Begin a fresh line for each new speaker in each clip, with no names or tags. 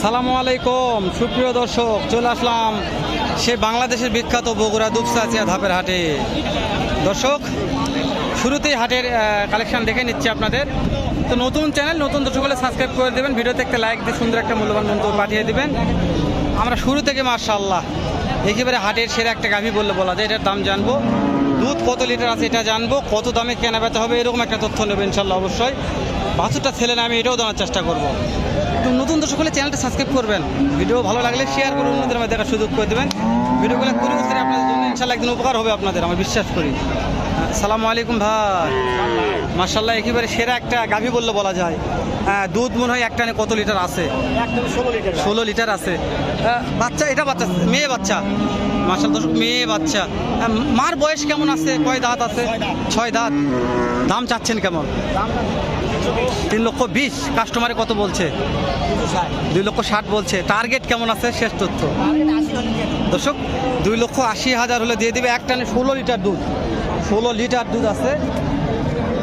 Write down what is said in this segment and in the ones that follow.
সালামু আলাইকুম, সুপ্রিয় দর্শক, চলে আসলাম সে বাংলাদেশের বিখ্যাত বগুড়া দুপসাচিয়া ধাপের হাটে। দর্শক, শুরুতেই হাটের কালেকশন দেখে নিচ্ছি আপনাদের। তো নতুন চ্যানেল নতুন দর্শক হলে সাবস্ক্রাইব করে দেবেন, ভিডিওতে একটা লাইক দিয়ে সুন্দর একটা মূল্যবান মন্তব্য পাঠিয়ে দেবেন। আমরা শুরু থেকে মার্শাল্লাহ একেবারে হাটের সেরা একটা গাভি বললে বলা যায়, এটার দাম জানব। দুধ কত লিটার আছে এটা জানব, কত দামে কেনা বেচা হবে, এরকম একটা তথ্য নেবে ইনশাল্লাহ অবশ্যই। বাছুরটা ছেলে না আমি এটাও জানার চেষ্টা করব। তো নতুন দর্শক হলে চ্যানেলটা সাবস্ক্রাইব করবেন। ভিডিও ভালো লাগলে শেয়ার করে অন্যদের মধ্যে দেখার সুযোগ করে দেবেন। ভিডিওগুলো করে করে আপনাদের জন্য ইনশাল্লাহ একদিন উপকার হবে আপনাদের আমি বিশ্বাস করি। সালামু আলাইকুম ভাই। মার্শাল্লাহ একেবারে সেরা একটা গাভি বললে বলা যায়। হ্যাঁ দুধ মনে হয় একটানে কত লিটার আছে?
ষোলো লিটার
আছে। আহ, বাচ্চা এটা বাচ্চা মেয়ে বাচ্চা। মার্শাল দর্শক মেয়ে বাচ্চা। আহ, মার বয়স কেমন আছে? কয় দাঁত আছে?
ছয় দাঁত।
ছয় দাঁত। দাম চাচ্ছেন কেমন? তিন লক্ষ বিশ কাস্টমারে কত বলছে? দুই লক্ষ ষাট বলছে। টার্গেট কেমন আছে? শেষ তথ্য। দর্শক, দুই লক্ষ আশি হাজার হলে দিয়ে দিবে এক টানে ষোলো লিটার দুধ। ষোলো লিটার দুধ আছে।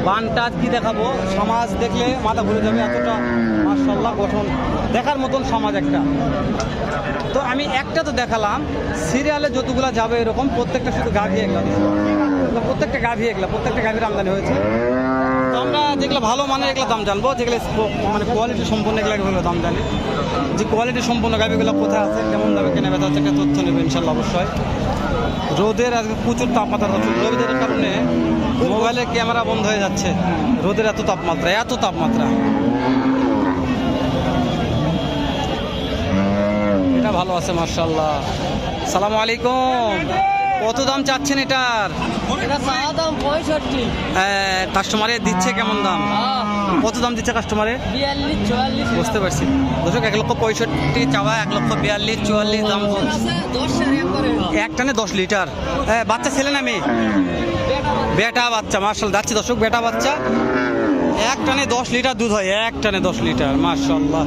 বানটা কি দেখাবো? সমাজ দেখলে মাথা ঘুরে যাবে এতটা। মার্শাল্লাহ গঠন। দেখার মতন সমাজ একটা। তো আমি একটা তো দেখালাম। সিরিয়ালে যতগুলা যাবে এরকম, প্রত্যেকটা শুধু গাভি এগুলা তো প্রত্যেকটা গাভি এগুলা প্রত্যেকটা গাভির আমদানি হয়েছে। আমরা যেগুলো ভালো মানের এগুলো দাম জানব, যেগুলো মানে কোয়ালিটি সম্পূর্ণ এগুলো দাম জানি। যে কোয়ালিটি সম্পূর্ণ গাভিগুলো কোথায় আছে, কেমন দামে কেনা বেচা একটা তথ্য নেবে ইনশাল্লাহ অবশ্যই। রোদের আজকে প্রচুর তাপমাত্রা রোদের কারণে মোবাইলের ক্যামেরা বন্ধ হয়ে যাচ্ছে। রোদের এত তাপমাত্রা এত তাপমাত্রা। এটা ভালো আছে মার্শাল্লাহ সালাম আলাইকুম। কত দাম চাচ্ছেন এটার?
দাম পঁয়ষট্টি।
কাস্টমারে দিচ্ছে কেমন দাম? কত দাম দিচ্ছে কাস্টমারে
বিয়াল্লিশ চুয়াল্লিশ।
বুঝতে পারছি। দর্শক এক লক্ষ পঁয়ষট্টি চাওয়া এক লক্ষ বিয়াল্লিশ চুয়াল্লিশ দাম এক টানে দশ লিটার। হ্যাঁ বাচ্চা ছেলে না মেয়ে? বেটা বাচ্চা। মার্শাল যাচ্ছে দর্শক বেটা বাচ্চা। এক টানে দশ লিটার দুধ হয় এক টানে দশ লিটার মার্শাল্লাহ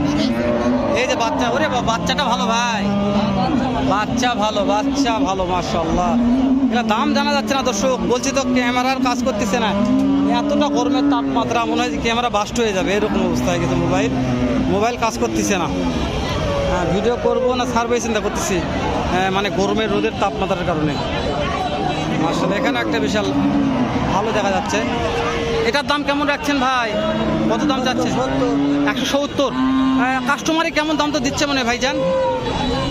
এই যে বাচ্চা ওরে বাচ্চাটা ভালো ভাই। বাচ্চা ভালো। বাচ্চা ভালো মার্শাল্লাহ এটা দাম জানা যাচ্ছে না দর্শক। বলছি তো ক্যামেরার কাজ করতেছে না। এতটা গরমের তাপমাত্রা মনে হয় যে ক্যামেরা বাস্ট হয়ে যাবে এরকম অবস্থা হয়ে গেছে মোবাইল মোবাইল কাজ করতেছে না। হ্যাঁ ভিডিও করব না সার্ভে চিন্তা করতেছি। হ্যাঁ, মানে গরমের রোদের তাপমাত্রার কারণে। মার্শাল এখানে একটা বিশাল ভালো দেখা যাচ্ছে। এটার দাম কেমন রাখছেন ভাই? কত দাম যাচ্ছে? একশো সত্তর। কাস্টমারে কেমন দাম তো দিচ্ছে মনে হয়
পঁয়তাল্লিশ কম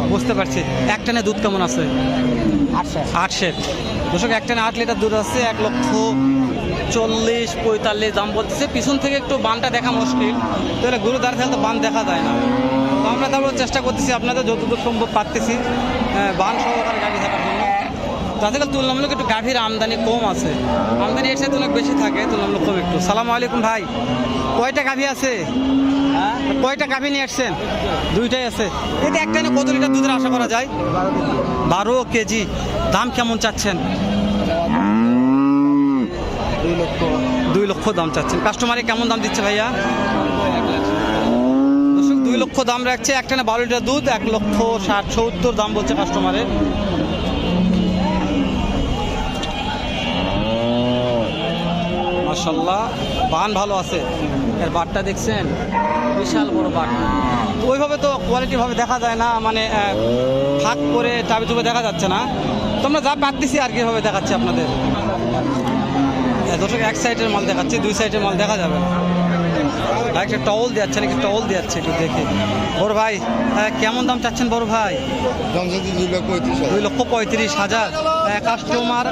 বুঝতে পারছি। এক টানে দুধ কেমন আছে?
আটশো
আট এক দর্শক একটানে আট লিটার দুধ আছে এক লক্ষ চল্লিশ পঁয়তাল্লিশ দাম বলতেছে। পিছন থেকে একটু বানটা দেখা মুশকিল। তাহলে গুরু দ্বারা তো বান দেখা যায় না। তো আমরা তারপর চেষ্টা করতেছি আপনাদের যতদূর সম্ভব পারতেছি। আহ, বান সহকারে গাড়ি তো আজকাল তুলনামূলক একটু গাভীর আমদানি কম আছে। আমদানি এর অনেক বেশি থাকে তুলনামূলক কম একটু। সালাম আলাইকুম ভাই। কয়টা গাভী আছে? কয়টা গাভী নিয়ে আসছেন? দুইটাই আছে। এটা একটা নিয়ে কত লিটার দুধের আশা করা যায়? বারো কেজি। দাম কেমন চাচ্ছেন?
দুই লক্ষ
দাম চাচ্ছেন। কাস্টমারে কেমন দাম দিচ্ছে ভাইয়া? দুই লক্ষ দাম রাখছে। একটানে বারো লিটার দুধ এক লক্ষ ষাট সত্তর দাম বলছে কাস্টমারে মাসাল্লাহ বান ভালো আছে। এর বাটটা দেখছেন? বিশাল বড় বাট। ওইভাবে তো কোয়ালিটি ভাবে দেখা যায় না মানে ফাঁক করে চাবি চুপে দেখা যাচ্ছে না। তোমরা যা পারতেছি আর কীভাবে দেখাচ্ছি আপনাদের। দর্শক এক সাইডের মাল দেখাচ্ছে দুই সাইডের মাল দেখা যাবে। একটা টল দিচ্ছে নাকি? টল দিচ্ছে একটু দেখে। বড় ভাই কেমন দাম চাচ্ছেন বড় ভাই?
দুই লক্ষ পঁয়ত্রিশ
দুই লক্ষ পঁয়ত্রিশ হাজার। কাস্টমার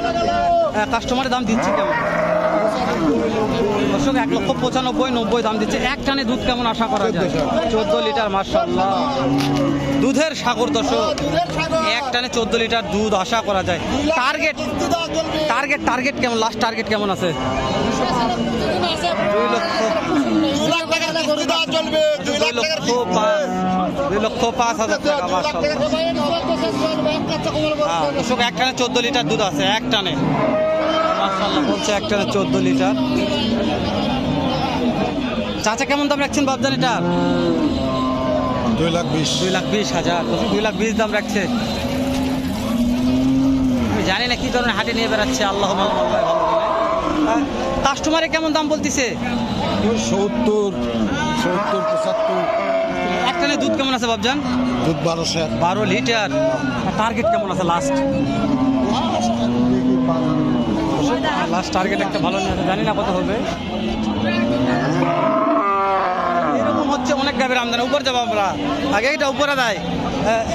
কাস্টমারের দাম দিচ্ছে কেমন? দর্শক এক লক্ষ পঁচানব্বই নব্বই দাম দিচ্ছে। এক টানে দুধ কেমন আশা করা যায়? চোদ্দ লিটার মার্শাল্লাহ দুধের সাগর দর্শক এক টানে চোদ্দ লিটার দুধ আশা করা যায়। টার্গেট টার্গেট টার্গেট কেমন? লাস্ট টার্গেট কেমন আছে? দুই লক্ষ
দুই
পাঁচ হাজার টাকা মার্শাল্লাহ হ্যাঁ, দর্শক এক টানে চোদ্দ লিটার দুধ আছে এক টানে। বলছে এক টানে চোদ্দ লিটার। চাচা কেমন দাম রাখছেন বাবজান এটার
দুই লাখ বিশ।
দুই লাখ বিশ হাজার দুই লাখ বিশ দাম রাখছে। আমি জানি না কি ধরনের হাটে নিয়ে বেড়াচ্ছে আল্লাহ। কাস্টমারে কেমন দাম বলতিছে?
সত্তর সত্তর পঁচাত্তর।
টানে দুধ কেমন আছে বাবজান?
দুধ বারোশো
বারো লিটার। টার্গেট কেমন আছে লাস্ট লাস্ট টার্গেট একটা ভালো নিয়ে জানি না কত হবে। এরকম হচ্ছে অনেক গাভীর আমদানি, উপর যাব আমরা। আগে এটা উপরে দেয়। হ্যাঁ।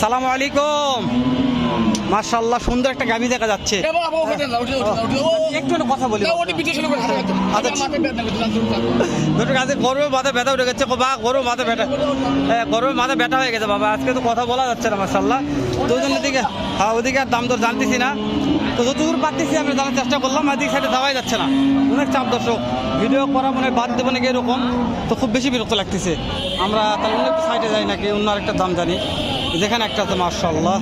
সালাম আলাইকুম। মার্শাল্লাহ সুন্দর একটা গাভী দেখা যাচ্ছে। একটু একটু কথা বলি আচ্ছা দুটো গাছে গরমে মাথা ব্যথা উঠে গেছে বা গরম মাথা ব্যথা। হ্যাঁ গরমে মাথা ব্যথা হয়ে গেছে বাবা আজকে তো কথা বলা যাচ্ছে না মার্শাল্লাহ তো জন্য দিকে হ্যাঁ ওদিকে আর দাম দর জানতেছি না। তো যতদূর পারতেছি আমি জানার চেষ্টা করলাম এদিক সাইডে যাওয়াই যাচ্ছে না। অনেক চাপ দর্শক ভিডিও করা মানে বাদ দেবো নাকি এরকম তো খুব বেশি বিরক্ত লাগতেছে। আমরা তাহলে অন্য সাইডে যাই নাকি অন্য আরেকটা দাম জানি। যেখানে একটা আছে মার্শাল্লাহ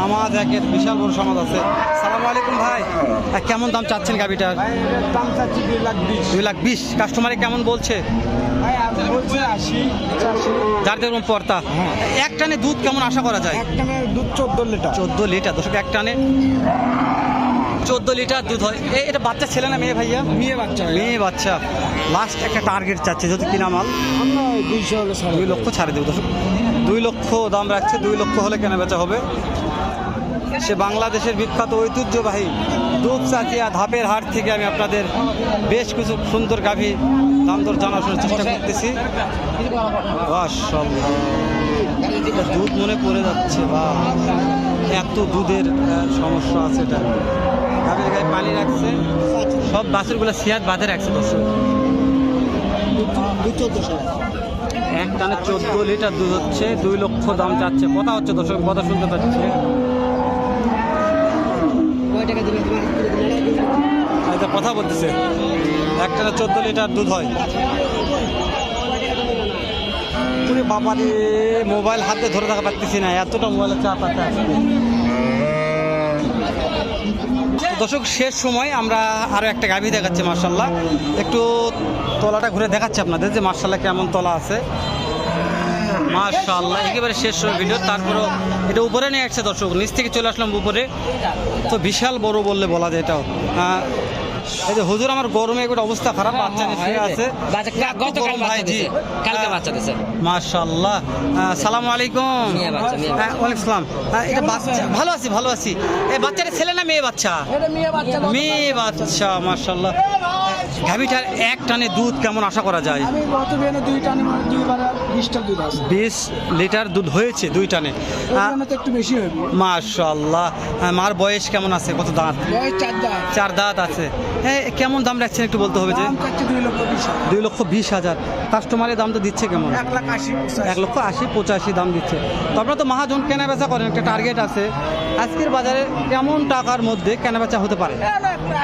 সমাজ একের বিশাল বড় সমাজ আছে। সালাম আলাইকুম ভাই। আহ, কেমন দাম চাচ্ছেন গাভিটার?
দাম চাচ্ছি দুই লাখ বিশ।
দুই লাখ বিশ। কাস্টমারে কেমন বলছে?
বলছে আশি
যার পর্তা এক টানে দুধ কেমন আশা করা যায়?
একটানে দুধ চোদ্দ লিটার।
চোদ্দ লিটার। দর্শক এক টানে চোদ্দ লিটার দুধ হয়। এটা বাচ্চা ছেলে না মেয়ে ভাইয়া?
মেয়ে বাচ্চা
মেয়ে বাচ্চা। লাস্ট একটা টার্গেট চাচ্ছে যদি কিনা মাল।
আমরা দুইশো হলে
দুই লক্ষ ছাড়ে দেবো। দুই লক্ষ দাম রাখছে দুই লক্ষ হলে কেনা বেচা হবে। সে বাংলাদেশের বিখ্যাত ঐতিহ্যবাহী দুধ চাকিয়া ধাপের হাট থেকে আমি আপনাদের বেশ কিছু সুন্দর গাভী দাম দর জানাশোনার চেষ্টা করতেছি। দুধ মনে পড়ে যাচ্ছে, বা এত দুধের সমস্যা আছে এটা। গাভীর গায়ে পানি রাখছে। সব বাছুরগুলো সিয়াদ বাঁধে রাখছে, দর্শক। এক টানে চোদ্দ লিটার দুধ হচ্ছে, দুই লক্ষ দাম চাচ্ছে। কথা হচ্ছে, দর্শক, কথা শুনতে পাচ্ছে। তো কথা বলতেছে। একটা চোদ্দ লিটার দুধ হয়। পুরে বাবা মোবাইল হাতে ধরে থাকা পারতেছি না, এতটা মোবাইলের চাপ আছে। দর্শক, শেষ সময় আমরা আরও একটা গাভী দেখাচ্ছি মার্শাল্লাহ একটু তলাটা ঘুরে দেখাচ্ছি আপনাদের যে মার্শাল্লাহ কেমন তলা আছে। মার্শাল্লাহ একেবারে শেষ ভিডিও তারপরও এটা উপরে নিয়ে আসছে দর্শক। নিচ থেকে চলে আসলাম উপরে। তো বিশাল বড় বললে বলা যায় এটাও। এই যে হুজুর আমার গরমে একটা অবস্থা খারাপ বাচ্চা নিয়ে শুয়ে আছে।
বাচ্চা গতকাল
ভাই, জি।
কালকে বাচ্চা দিছে।
মাশাল্লাহ আহ, সালামু আলাইকুম। হ্যাঁ, ওয়ালাইকুম সালাম। হ্যাঁ, এটা বাচ্চা ভালো আছি ভালো আছি। এই বাচ্চাটা ছেলে না মেয়ে বাচ্চা?
মেয়ে বাচ্চা
বাচ্চা। গাভিটার এক টানে দুধ কেমন আশা করা যায়?
মানে আছে।
বিশ লিটার দুধ হয়েছে দুই টানে।
একটু বেশি
হ্যাঁ, মার বয়স কেমন আছে? কত দাঁত।
চার
দাঁত আছে। হ্যাঁ কেমন দাম রাখছেন একটু বলতে হবে যে?
দুই লক্ষ বিশ হাজার।
কাস্টমারের দাম তো দিচ্ছে কেমন?
এক
লক্ষ আশি পঁচাশি দাম দিচ্ছে। তো আপনারা তো মহাজন কেনা বেচা করেন একটা টার্গেট আছে। আজকের বাজারে কেমন টাকার মধ্যে কেনা বেচা হতে পারে?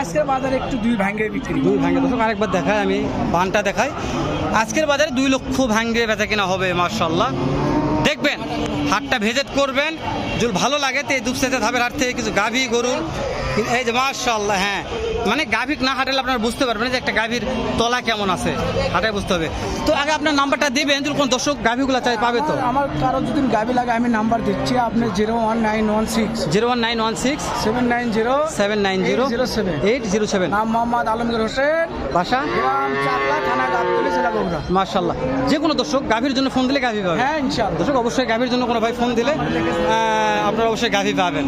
আজকের বাজারে একটু দুই ভাঙ্গে বিক্রি।
দুই ভাঙ্গে। দর্শক আরেকবার দেখাই আমি বানটা দেখাই। আজকের বাজারে দুই লক্ষ ভাঙ্গে বেচা কেনা হবে মার্শাল্লাহ দেখবেন হাটটা ভেজেট করবেন যদি ভালো লাগে তো এই দুপসাতে ধাপের হাট থেকে কিছু গাভী গরুর। এই যে মার্শাল্লাহ হ্যাঁ মানে গাভী না হাঁটালে আপনারা বুঝতে পারবেন যে একটা গাভীর তলা কেমন আছে হাঁটায় বুঝতে হবে। তো আগে আপনার নাম্বারটা দেবেন যদি কোনো দর্শক গাভীগুলো চাই পাবে তো?
আমার কারও যদি গাবি লাগে আমি নাম্বার দিচ্ছি আপনি zero one nine one six
zero one nine one six
seven nine zero
seven nine zero
zero seven
eight zero seven
নাম মোহাম্মদ আলমগীর হোসেন।
বাসা?
থানা
মার্শাল্লাহ যে কোনো দর্শক গাভীর জন্য ফোন দিলে গাভী পাবে।
হ্যাঁ ইনশাআল্লাহ।
দর্শক অবশ্যই গাভীর জন্য কোনো ভাই ফোন দিলে আপনারা অবশ্যই গাভি পাবেন।